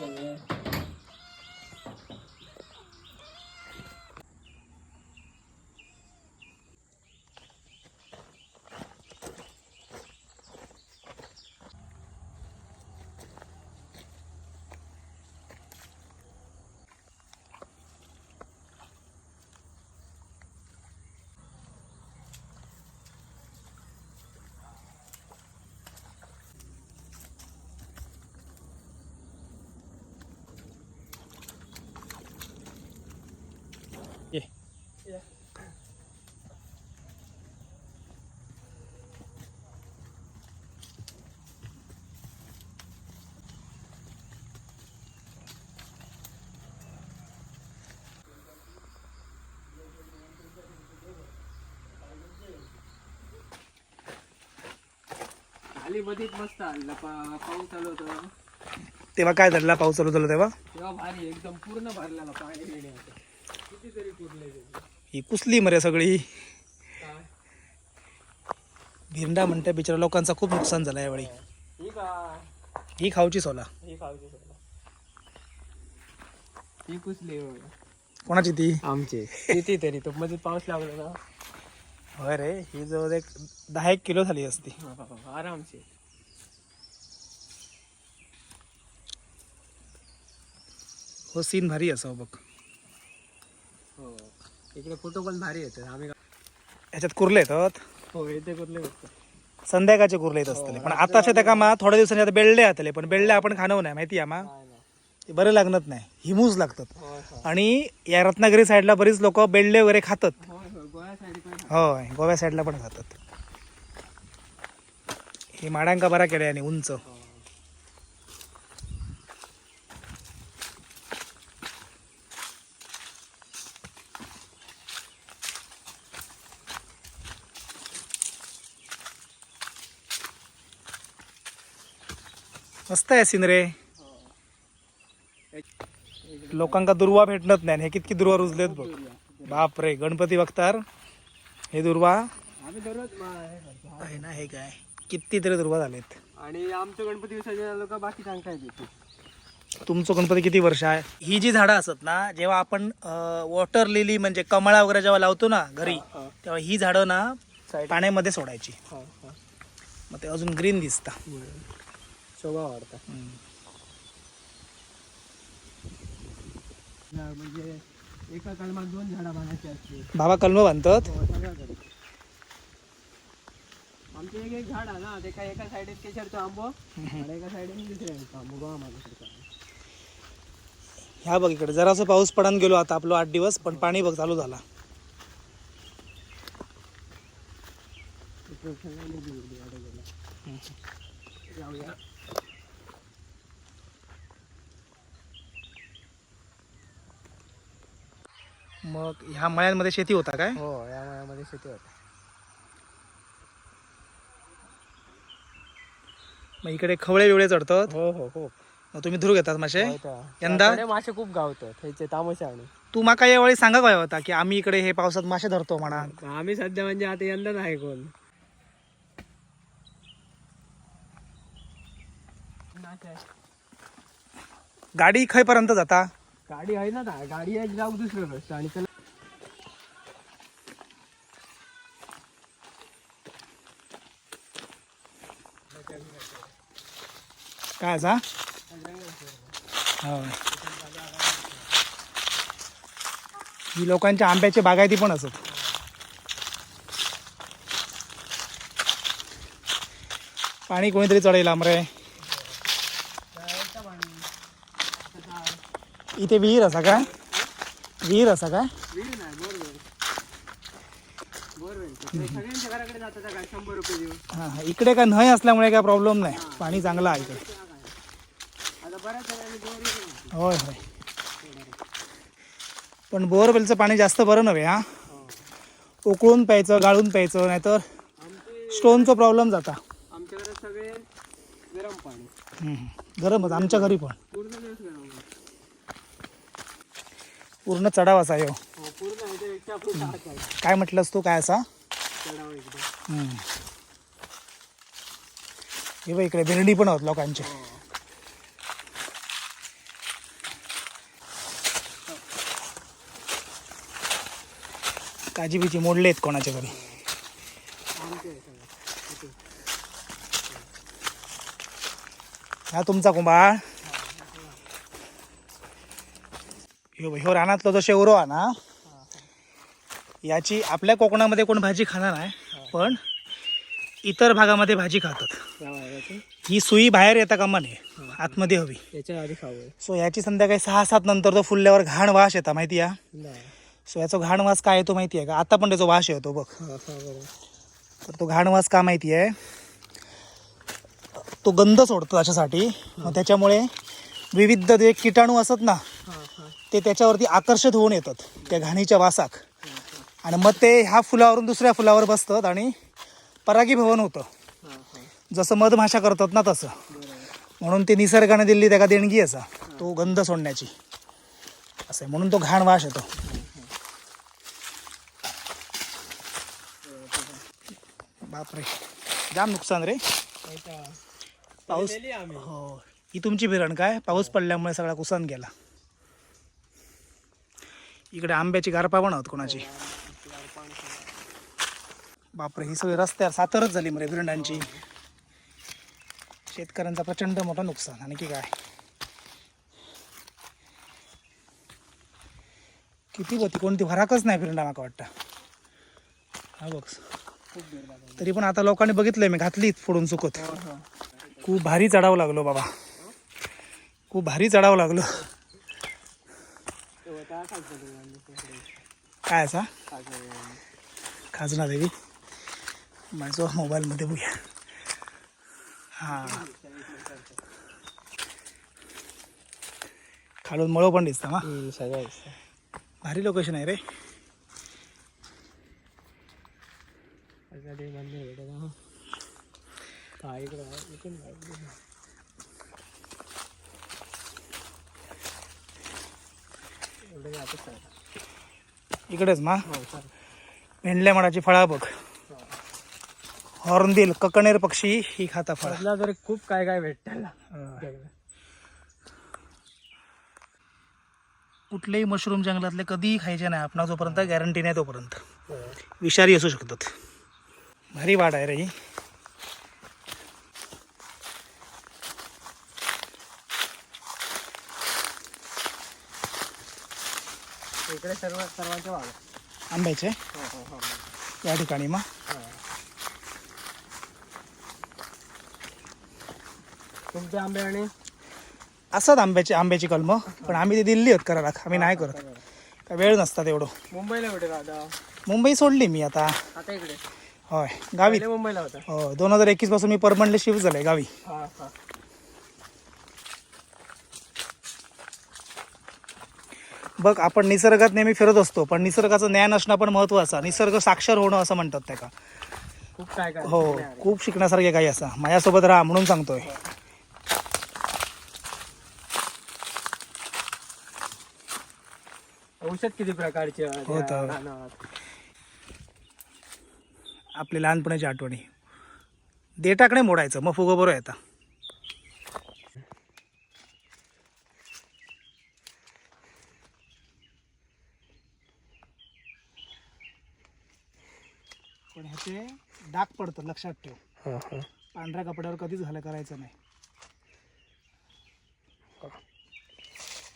ये मस्त आणलं. पा- पाऊस आलो होतो तेव्हा काय झालेला पाऊस चालू झाला तेव्हा? तेव्हा भारी एकदम पूर्ण भरलेला पाणी बिणी होतं. कितीतरी कुठले ही कुसली मरे सगळी. काय? भिरंडा म्हणते बिचारा लोकांचा खूप नुकसान झालं यावेळी. ही ही खाऊची सोला. ही खाऊची ही कुसली. कोणाची ती? आमचे. कितीतरी तो मध्ये पाऊस लागला ना. होय रे ही जवळ एक दहा एक किलो झाली असती. आरामसे हो सीन भारी असावं बघ. हो. इकडे फोटो पण भारी येतात आम्ही ह्याच्यात कुर्ले येतात हो? इथे कुठले बघतो संध्याकाळचे कुर्ले येत असतले. पण आताच्या त्या कामा थोड्या दिवसांनी आता बेळले आतले पण बेळले आपण खाणं नाही माहिती आहे मा ते बरे लागत नाही. हिमूज लागतात. होय होय आणि या रत्नागिरी साईडला बरीच लोक बेळले वगैरे खातात. होय गोव्या साईडला पण खातात. हे माडांका बरा केल्या आणि उंच. मस्त आहे सीन रे. लोकांका दुर्वा भेटणत नाही हे कितकी दुर्वा रुजलेत बघ. बाप रे गणपती बघतार. हे दुर्वा. आहे ना हे काय? कितीतरी दुर्वा झालेत. आणि आमचं गणपती विसर्जन आलं का बाकी सांगता येते तुमचं गणपती किती वर्ष आहे? ही जी झाडं असत ना जेव्हा आपण वॉटर लिली म्हणजे कमळा वगैरे जेव्हा लावतो ना घरी. तेव्हा ही झाडं ना पाण्यामध्ये सोडायची. मग ते अजून ग्रीन दिसता. शोभा वाढता म्हणजे एका कलमात दोन झाडा बांधायची असते बाबा कलम बांधतात? हो, आमचे एक एक झाड आहे ना ते काय एका साईडे केशरचा आंबो आणि एका साईडे दुसऱ्या आंबो गोवा माझ्याकडे ह्या बघ इकडे जरासं पाऊस पडून गेलो आता आपलं आठ दिवस पण पाणी बघ चालू झाला. जाऊया. मग ह्या मळ्यांमध्ये शेती होता काय? हो या मळ्यामध्ये शेती होते. मग इकडे खवळे बिवळे चढतात. हो हो हो मग तुम्ही धुरू घेतात मासे? यंदा? यंदा मासे खूप गावतात ह्याचे तामोशे आणि तू माका यावेळी सांगा काय होता की आम्ही इकडे हे पावसात मासे धरतो म्हणा. आम्ही सध्या म्हणजे आता यंदा नाही कोण. गाडी खयपर्यंत जाता? गाडी आहे ना दा- गाडी आहे जाऊ दुसरं रस्ता आणि त्याला काय असा? होय. ही लोकांच्या आंब्याची बागायती पण असत. पाणी कोणीतरी चढेल आमरे. इथे विहीर असा काय? विहीर असा काय? हा हा. इकडे काय नाही असल्यामुळे काय प्रॉब्लेम नाही. पाणी चांगलं आहे इकडे. होय होय. पण बोरवेलचं पाणी जास्त बरं नव्हे हा? उकळून प्यायचं गाळून प्यायचं नाहीतर स्टोनचा प्रॉब्लेम जाता. आमच्याकडे सगळे गरम पाणी. हम्म. गरमच आमच्या घरी पण. पूर्ण चढाव असा येऊ काय म्हटलंस तू काय असा? हे बघ इकडे भेरडी पण होत लोकांची. काजी बिजी मोडले आहेत कोणाच्या घरी हा तुमचा कुंभाळ ह्यो ह्यो रानातलो जो शेवरो हा ना याची आपल्या कोकणामध्ये कोण भाजी खाणार नाही पण इतर भागामध्ये भाजी खातात. ही सुई बाहेर येता कामा नये आतमध्ये हवी. याच्या आधी खाऊ सो याची संध्याकाळी सहा सात नंतर तो फुलल्यावर घाण वास येता माहिती आहे? सो याचा घाण वास काय येतो माहिती आहे का? आता पण त्याचा वास येतो बघ. तर तो घाण वास का माहिती आहे? तो गंध सोडतो त्याच्यासाठी. मग त्याच्यामुळे विविध जे किटाणू असत ना ते त्याच्यावरती आकर्षित होऊन येतात त्या घाणीच्या वासाक. आणि मग ते ह्या फुलावरून दुसऱ्या फुलावर बसतात आणि परागीभवन होतं. जसं मधमाशा करतात ना तसं. म्हणून ते निसर्गाने दिली त्याला देणगी असा तो गंध सोडण्याची. असं आहे म्हणून तो घाण वास येतो. बापरे जाम नुकसान रे. पाऊस हो ही तुमची भिरण काय? पाऊस पडल्यामुळे सगळा कुसान गेला. इकडे आंब्याची गारपा पण आहोत कोणाची? बापरे ही सगळी रस्त्यावर सातरच झाली मरे भिरंडांची. शेतकऱ्यांचा प्रचंड मोठं नुकसान आणि की काय? किती होती कोणती भराकच नाही फिरंडा माका वाटतं. हा बघ. तरी पण आता लोकांनी बघितलंय मी घातली फोडून चुकत. खूप भारी चढावं लागलो बाबा. खूप भारी चढावं लागलो तेव्हा त्या खालचं ते आम्ही तिकडे काय असा. खाजना देवी माझं मोबाईलमध्ये बघूया. हां. खालून मळो पण दिसतं हम्म, सगळं. भारी लोकेशन आहे रे. मंदिर भेटत हा. हा इकडं आहे, इकडून आहे. एवढं काय आता चालेल. इकडेच मा? हो. भेंडल्या मळाची फळा बघ. हॉर्नबिल ककणेर पक्षी ही खाता फळा. तर खूप काय काय भेटतं कुठलेही मशरूम जंगलातले कधीही खायचे नाही. आपण जोपर्यंत गॅरंटी नाही तोपर्यंत. विषारी असू शकतात. भारी वाढ आहे रे ही. इकडे सर्व सर्वांचे. आंब्याचे? हो, हो, हो. या ठिकाणी मग. तुमचे आंबे आणि? असतात आंब्याची आंब्याची कलमं पण आम्ही ते दिल्ली आहेत करायला. आम्ही नाही करत. काय वेळ नसतात एवढं. मुंबईला भेटेल आता. मुंबई सोडली मी आता. आता इकडे. होय गावी. मुंबईला होता. हो दोन हजार एकवीसपासून मी परमनंटली शिफ्ट झालोय गावी हा हा बघ आपण निसर्गात नेहमी फिरत असतो पण निसर्गाचं ज्ञान असणं पण महत्वाचं. निसर्ग साक्षर होणं असं म्हणतात त्या का? खूप काय काय. हो खूप शिकण्यासारखे काही असं. माझ्यासोबत राहा म्हणून सांगतोय. औषध किती प्रकारचे आहेत? हो या तर. रानात. आपली लहानपणाची आठवणी. देटाकडे मोडायचं मग फुगं बरोबर येतं पण ह्याचे डाग पडतात लक्षात ठेव. हा, हा. पांढऱ्या कपड्यावर कधीच घाला करायचं नाही.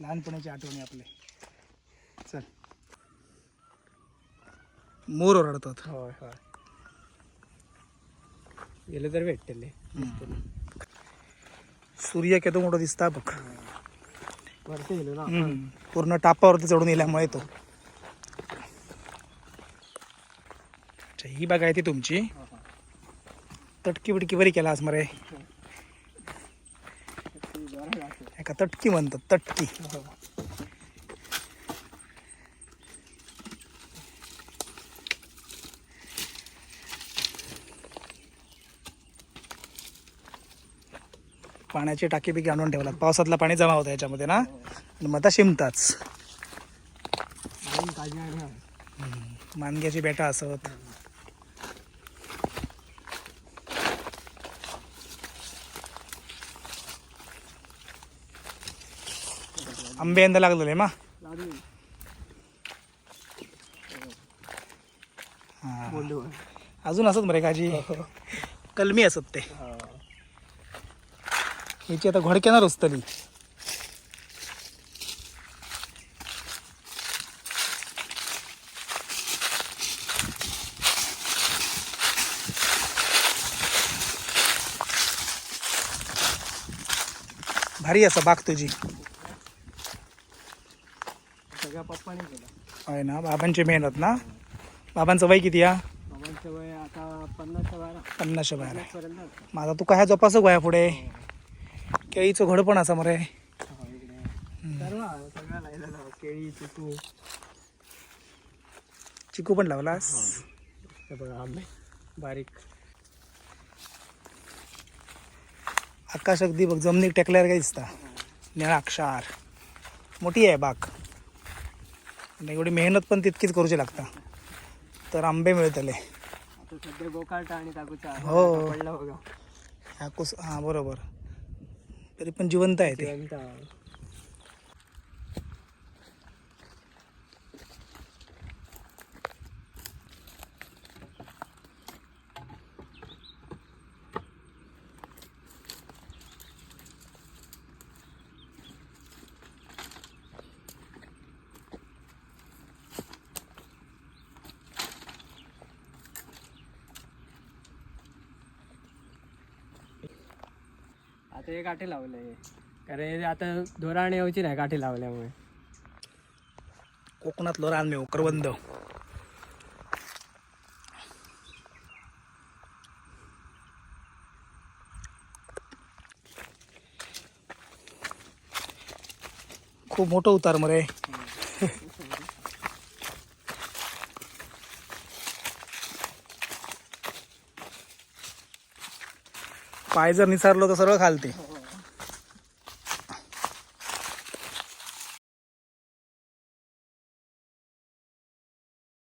लहानपणाची आठवणी आपले. चल. मोर ओरडतात. होय होय. गेलं तर भेटतील सूर्य केतो मोठं दिसता बघ. वरती गेलो ना. पूर्ण टापावरती चढून येल्यामुळे तो. ही बाग आहे ती तुमची. तटकी बिटकी बरी केला आज मरे. एका तटकी म्हणतात तटकी. पाण्याची टाकी बिकी आणून ठेवलात. पावसातलं पाणी जमा होतं याच्यामध्ये ना? आणि मग आता शिमताच. मानग्याची बेटा असत आंबे यंदा लागलेले मा? अजून असत मरे काजी? कलमी असत ते. याची आता घोडक्यानं रुजतली भारी असा बाग तुझी. होय ना बाबांची मेहनत ना? बाबांचं वय किती या? बाबांचं वय आता पन्नासच्या बारा पन्नासशे बाहेर आहे. माझा तू काय जोपासं गोया पुढे? केळीचं घोड पण असा मरे हो, आहे, आहे. केळी चिकू. चिकू पण लावलास? हे. आंबे. बारीक. आकाश अगदी बघ जमिनीत टेकल्यावर काय दिसता? निळा अक्षार. मोठी आहे बाग. आणि एवढी मेहनत पण तितकीच करूची लागता. तर आंबे मिळतले सध्या आणि हो. पडला बघा. हां बरोबर. तरी पण जिवंत आहे ते. आता हे काठी लावले. कारण आता धोराण यायची नाही काठी लावल्यामुळे. कोकणातलं रानमेव करवंद. खूप मोठं उतार मरे. पाय जर निसारलो तर सरळ खालते.